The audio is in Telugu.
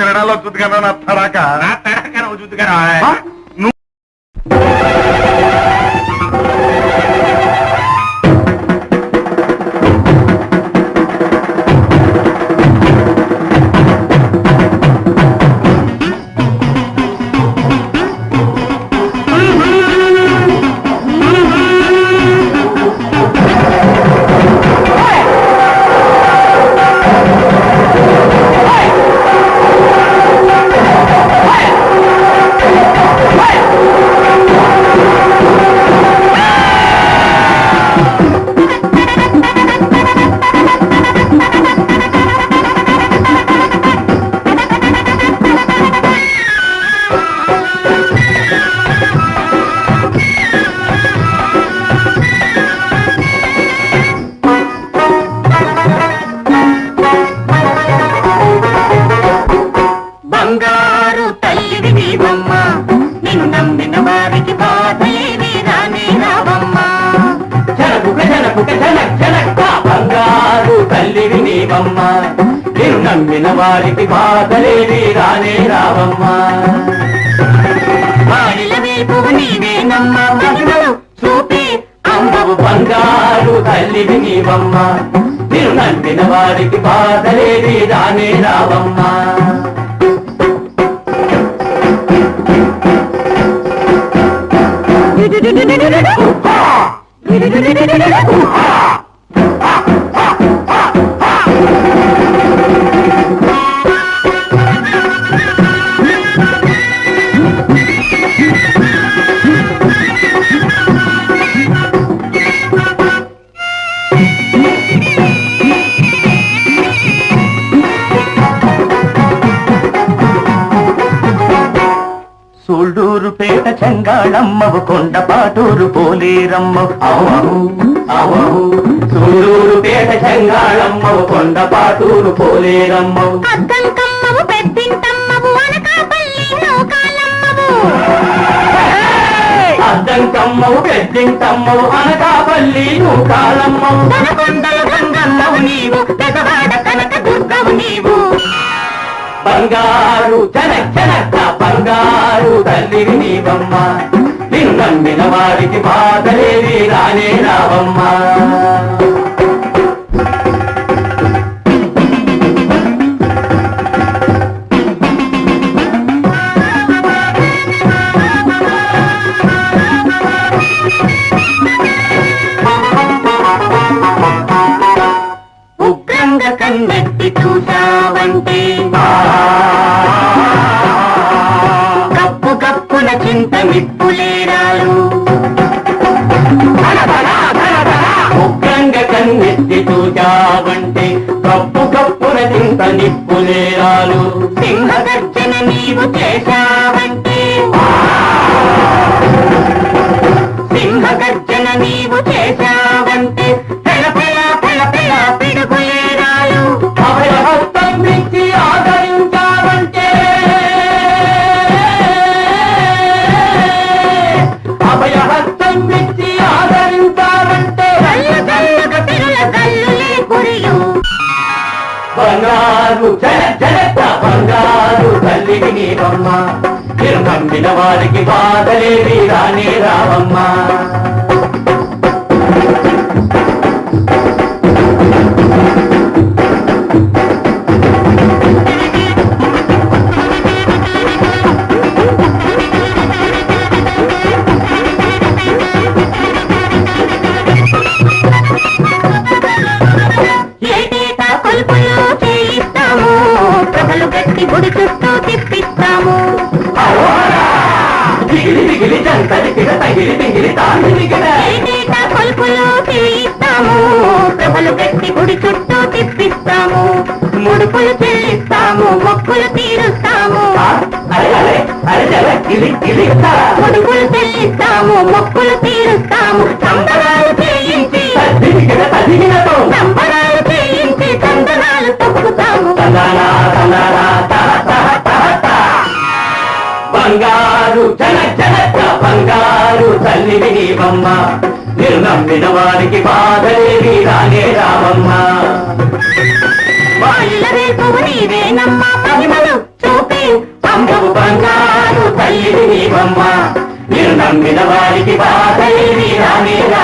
తిరణాలో చూద్దుగా నా తడాక నా తడక నువ్వు తల్లివి నీవమ్మ నేను నమ్మిన వారికి బాధలేవి రానే రావమ్మా చూపి అమ్మవు బంగారు తల్లివి నీవమ్మ నేను నమ్మిన వారికి బాధలేవి రానే రావమ్మా సూళ్ళూరు చెంగాళమ్మవు కొండపాటూరు పోలేరమ్మవు. అవహు అవహు సూళ్ళూరు పేట చెంగాళమ్మవు కొండపాటూరు పోలేరమ్మవు. అద్దం కమ్మవు పెద్దింటమ్మవు అనకాపల్లి పెద్దింటమ్మవు అనకాపల్లి తనకొండల గంగమ్మవు నీవు పెదవాడ కనక దుర్గవు నీవు. బంగారు జన జనక బంగారు తల్లిని నీవమ్మ. నిన్ను నమ్మిన వారికి బాధలేవి రానే రావమ్మా. చూచావంటే కప్పు కప్పున చింత నిప్పులేరాలు సింహ నీవు చేశావంటే. బంగారు జన జనత బంగారు తల్లికి నీవమ్మ మీరు నమ్మిన వారికి బాధలేవి రానే రావమ్మా. ప్రభలు గట్టి చుట్టూ తిప్పిస్తాము. ఏటేటా కొలుపులు చేయిస్తాము ప్రభలు గట్టి గుడి చుట్టూ తిప్పిస్తాము ముడుపులు చెల్లిస్తాము మొక్కులు తీరుస్తాము ముడుపులు చెల్లిస్తాము మొక్కులు తీరుస్తాము సంబరాలు చేయించి బంగారు జన జనక బంగారు తల్లివి నీవమ్మ నేను నమ్మిన వారికి బాధలేవి రానే రావమ్మ. బంగారు తల్లివి నీవమ్మ నేను నమ్మిన వారికి బాధలేవి రానే రా